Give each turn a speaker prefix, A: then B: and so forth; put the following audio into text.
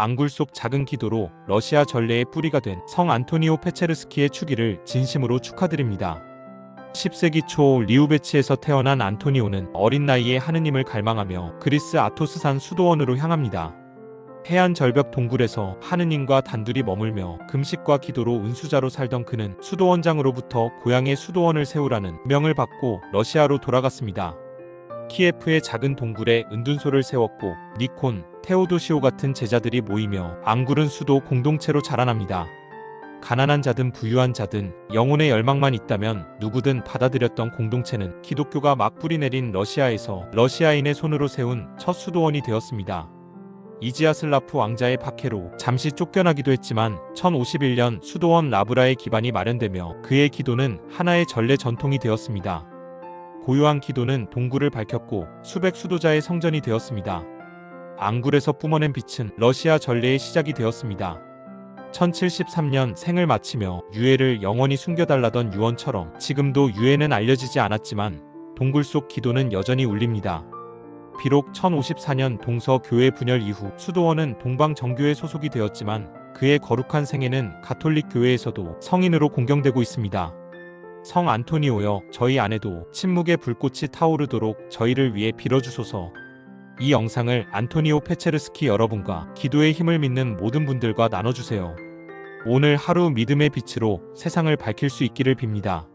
A: 앙굴 속 작은 기도로 러시아 전례의 뿌리가 된 성 안토니오 페체르스키의 추기를 진심으로 축하드립니다. 10세기 초 리우베치에서 태어난 안토니오는 어린 나이에 하느님을 갈망하며 그리스 아토스산 수도원으로 향합니다. 해안 절벽 동굴에서 하느님과 단둘이 머물며 금식과 기도로 은수자로 살던 그는 수도원장으로부터 고향에 수도원을 세우라는 명을 받고 러시아로 돌아갔습니다. 키예프의 작은 동굴에 은둔소를 세웠고 니콘, 테오도시오 같은 제자들이 모이며 앙굴은 수도 공동체로 자라납니다. 가난한 자든 부유한 자든 영혼의 열망만 있다면 누구든 받아들였던 공동체는 기독교가 막 뿌리내린 러시아에서 러시아인의 손으로 세운 첫 수도원이 되었습니다. 이지아슬라프 왕자의 박해로 잠시 쫓겨나기도 했지만 1051년 수도원 라브라의 기반이 마련되며 그의 기도는 하나의 전례 전통이 되었습니다. 고요한 기도는 동굴을 밝혔고 수백 수도자의 성전이 되었습니다. 앙굴에서 뿜어낸 빛은 러시아 전례의 시작이 되었습니다. 1073년 생을 마치며 유해를 영원히 숨겨달라던 유언처럼 지금도 유해는 알려지지 않았지만 동굴 속 기도는 여전히 울립니다. 비록 1054년 동서 교회 분열 이후 수도원은 동방 정교회 소속이 되었지만 그의 거룩한 생애는 가톨릭 교회에서도 성인으로 공경되고 있습니다. 성 안토니오여 저희 안에도 침묵의 불꽃이 타오르도록 저희를 위해 빌어주소서. 이 영상을 안토니오 페체르스키 여러분과 기도의 힘을 믿는 모든 분들과 나눠주세요. 오늘 하루 믿음의 빛으로 세상을 밝힐 수 있기를 빕니다.